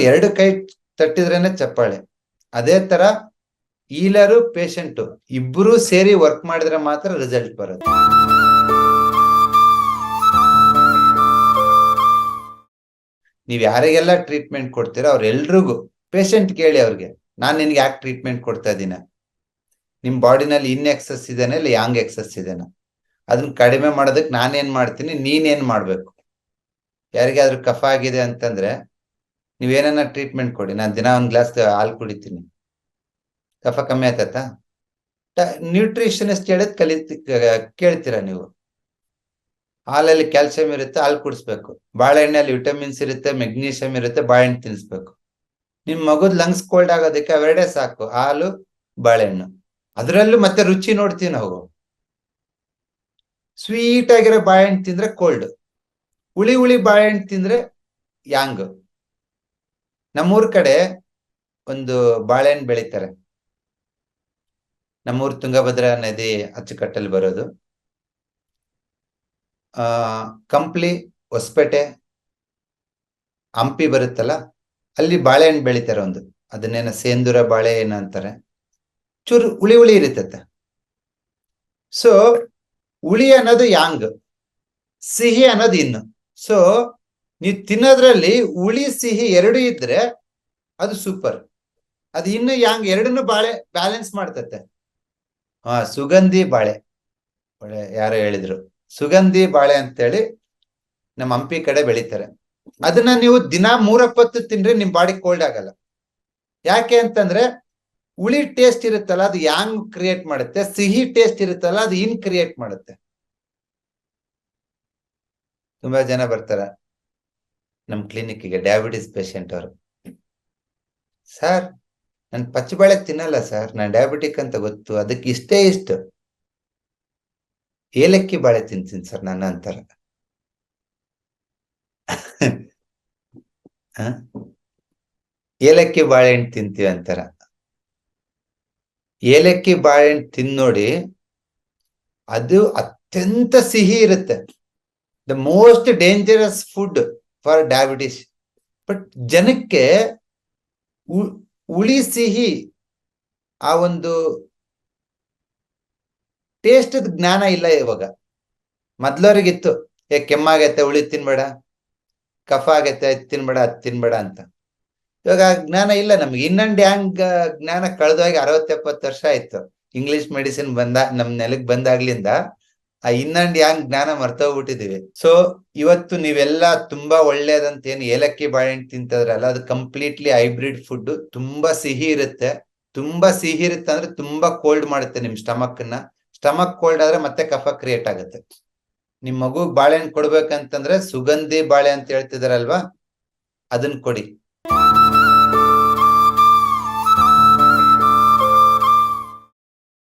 ಎರಡು ಕೈ ತಟ್ಟಿದ್ರೇನೆ ಚಪ್ಪಾಳೆ. ಅದೇ ತರ ಈಲರು ಪೇಷಂಟು ಇಬ್ರು ಸೇರಿ ವರ್ಕ್ ಮಾಡಿದ್ರೆ ಮಾತ್ರ ರಿಸಲ್ಟ್ ಬರುತ್ತೆ. ನೀವ್ ಯಾರಿಗೆಲ್ಲ ಟ್ರೀಟ್ಮೆಂಟ್ ಕೊಡ್ತೀರೋ ಅವ್ರೆಲ್ರಿಗೂ ಪೇಷಂಟ್ ಕೇಳಿ ಅವ್ರಿಗೆ, ನಾನ್ ನಿನ್ಗೆ ಯಾಕೆ ಟ್ರೀಟ್ಮೆಂಟ್ ಕೊಡ್ತಾ ಇದ್ದೀನ? ನಿಮ್ ಬಾಡಿನಲ್ಲಿ ಇನ್ ಎಕ್ಸಸ್ ಇದೇನೆ ಇಲ್ಲ ಯಾಂಗ್ ಎಕ್ಸಸ್ ಇದೇನ? ಅದನ್ನ ಕಡಿಮೆ ಮಾಡೋದಕ್ಕೆ ನಾನೇನ್ ಮಾಡ್ತೀನಿ, ನೀನೇನ್ ಮಾಡ್ಬೇಕು? ಯಾರಿಗಾದ್ರೂ ಕಫ ಆಗಿದೆ ಅಂತಂದ್ರೆ ನೀವೇನ ಟ್ರೀಟ್ಮೆಂಟ್ ಕೊಡಿ. ನಾನು ದಿನ ಒಂದು ಗ್ಲಾಸ್ ಹಾಲು ಕುಡಿತೀನಿ. ಕಫ ಕಮ್ಮಿ ಆಯ್ತಾ ನ್ಯೂಟ್ರಿಷನಿಸ್ಟ್ ಹೇಳದ್ ಕಲಿ ಕೇಳ್ತೀರಾ ನೀವು? ಹಾಲಲ್ಲಿ ಕ್ಯಾಲ್ಸಿಯಂ ಇರುತ್ತೆ, ಹಾಲು ಕುಡಿಸ್ಬೇಕು. ಬಾಳೆಹಣ್ಣಲ್ಲಿ ವಿಟಮಿನ್ಸ್ ಇರುತ್ತೆ ಮೆಗ್ನೀಷಿಯಂ ಇರುತ್ತೆ, ಬಾಳೆಹಣ್ಣು ತಿನ್ಸ್ಬೇಕು. ನಿಮ್ ಮಗುದ್ ಲಂಗ್ಸ್ ಕೋಲ್ಡ್ ಆಗೋದಕ್ಕೆ ಅವೆರಡೇ ಸಾಕು, ಹಾಲು, ಬಾಳೆಹಣ್ಣು. ಅದರಲ್ಲೂ ಮತ್ತೆ ರುಚಿ ನೋಡ್ತೀವಿ ನಾವು. ಸ್ವೀಟ್ ಆಗಿರೋ ಬಾಳೆಹಣ್ಣು ತಿಂದ್ರೆ ಕೋಲ್ಡ್ ಹುಳಿ ಹುಳಿ ಬಾಳೆಹಣ್ಣು ತಿಂದ್ರೆ ಯಾಂಗ್ ನಮ್ಮೂರ್ ಕಡೆ ಒಂದು ಬಾಳೆಹಣ್ಣು ಬೆಳಿತಾರೆ. ನಮ್ಮೂರ್ ತುಂಗಭದ್ರಾ ನದಿ ಅಚ್ಚುಕಟ್ಟಲ್ಲಿ ಬರೋದು. ಆ, ಕಂಪ್ಲಿ ಹೊಸಪೇಟೆ, ಹಂಪಿ ಬರುತ್ತಲ್ಲ, ಅಲ್ಲಿ ಬಾಳೆಹಣ್ಣು ಬೆಳೀತಾರೆ ಒಂದು. ಅದನ್ನೇನ ಸೇಂದೂರ ಬಾಳೆ ಏನ ಅಂತಾರೆ. ಚೂರು ಹುಳಿ ಹುಳಿ ಇರುತ್ತೆ ಸೊ ಹುಳಿ ಅನ್ನೋದು ಯಾಂಗ್ ಸಿಹಿ ಅನ್ನೋದು ಇನ್ನು. ಸೊ ನೀವು ತಿನ್ನೋದ್ರಲ್ಲಿ ಹುಳಿ, ಸಿಹಿ ಎರಡು ಇದ್ರೆ ಅದು ಸೂಪರ್ ಅದು ಇನ್ನು ಯಾಂಗ್ ಎರಡನ್ನು ಬಾಳೆ ಬ್ಯಾಲೆನ್ಸ್ ಮಾಡ್ತತೆ. ಹಾ, ಸುಗಂಧಿ ಬಾಳೆ. ಒಳ್ಳೆ ಯಾರೋ ಹೇಳಿದ್ರು. ಸುಗಂಧಿ ಬಾಳೆ ಅಂತೇಳಿ ನಮ್ಮ ಹಂಪಿ ಕಡೆ ಬೆಳಿತಾರೆ. ಅದನ್ನ ನೀವು ದಿನ ಮೂರಪ್ಪತ್ತು ತಿಂದ್ರೆ ನಿಮ್ ಬಾಡಿ ಕೋಲ್ಡ್ ಆಗಲ್ಲ. ಯಾಕೆ ಅಂತಂದ್ರೆ ಹುಳಿ ಟೇಸ್ಟ್ ಇರುತ್ತಲ್ಲ, ಅದು ಯಾಂಗ್ ಕ್ರಿಯೇಟ್ ಮಾಡುತ್ತೆ? ಸಿಹಿ ಟೇಸ್ಟ್ ಇರುತ್ತಲ್ಲ, ಅದು ಇನ್ ಕ್ರಿಯೇಟ್ ಮಾಡುತ್ತೆ. ತುಂಬಾ ಜನ ಬರ್ತಾರ. ನಮ್ ಕ್ಲಿನಿಕ್ಗೆ ಡಯಾಬಿಟಿಸ್ ಪೇಷಂಟ್ ಅವರು. ಸರ್, ನಾನು ಪಚ್ಚಬಾಳೆ ತಿನ್ನಲ್ಲ ಸರ್. ನಾನು ಡಯಾಬಿಟಿಕ್ ಅಂತ ಗೊತ್ತು. ಅದಕ್ಕೆ ಇಷ್ಟೇ ಇಷ್ಟು. ಏಲಕ್ಕಿ ಬಾಳೆ ತಿಂತೀನಿ ಸರ್ ನನ್ನ ಅಂತಾರ? ಏಲಕ್ಕಿ ಬಾಳೆಹಣ್ಣು ತಿಂತೀವಿ ಅಂತಾರ. ಏಲಕ್ಕಿ ಬಾಳೆಹಣ್ಣು ತಿಂದ್ ನೋಡಿ ಅದು ಅತ್ಯಂತ ಸಿಹಿ ಇರುತ್ತೆ. The most dangerous food for diabetes but ಜನಕ್ಕೆ ಉಳಿ ಸಿಹಿ ಆ ಒಂದು ಟೇಸ್ಟ್ ಜ್ಞಾನ ಇಲ್ಲ ಇವಾಗ. ಮೊದ್ಲವ್ರಿಗಿತ್ತು, ಏ, ಕೆಮ್ಮಾಗೈತೆ ಉಳಿ ತಿನ್ಬೇಡ ಕಫ ಆಗೈತೆ ತಿನ್ಬೇಡ, ಅದ್ ತಿನ್ಬೇಡ ಅಂತ. ಇವಾಗ ಆ ಜ್ಞಾನ ಇಲ್ಲ ನಮ್ಗೆ. ಇನ್ನೊಂದ್ ಹ್ಯಾಂಗ್ ಜ್ಞಾನ ಕಳೆದೋಗಿ ಅರವತ್ತೆಪ್ಪತ್ತು ವರ್ಷ ಆಯ್ತು. ಇಂಗ್ಲಿಷ್ ಮೆಡಿಸಿನ್ ಬಂದ, ನಮ್ ನೆಲಕ್ ಬಂದಾಗ್ಲಿಂದ ಆ ಇನ್ನಂಡ್ ಯಾಂಗ್ ಜ್ಞಾನ ಮರ್ತೋಗ್ಬಿಟ್ಟಿದೀವಿ. ಸೊ ಇವತ್ತು ನೀವೆಲ್ಲ ತುಂಬಾ ಒಳ್ಳೇದಂತ ಏನು ಏಲಕ್ಕಿ ಬಾಳೆಹಣ್ಣು ತಿಂತದ್ರಲ್ಲ, ಅದು ಕಂಪ್ಲೀಟ್ಲಿ ಹೈಬ್ರಿಡ್ ಫುಡ್ ತುಂಬಾ ಸಿಹಿ ಇರುತ್ತೆ. ತುಂಬಾ ಸಿಹಿ ಇರುತ್ತೆ ಅಂದ್ರೆ ತುಂಬಾ ಕೋಲ್ಡ್ ಮಾಡುತ್ತೆ ನಿಮ್ ಸ್ಟಮಕ್ನ ಸ್ಟಮಕ್ ಕೋಲ್ಡ್ ಆದ್ರೆ ಮತ್ತೆ ಕಫ ಕ್ರಿಯೇಟ್ ಆಗುತ್ತೆ. ನಿಮ್ ಮಗು ಬಾಳೆಹಣ್ಣು ಕೊಡ್ಬೇಕಂತಂದ್ರೆ ಸುಗಂಧಿ ಬಾಳೆ ಅಂತ ಹೇಳ್ತಿದಾರಲ್ವಾ ಅದನ್ನ ಕೊಡಿ.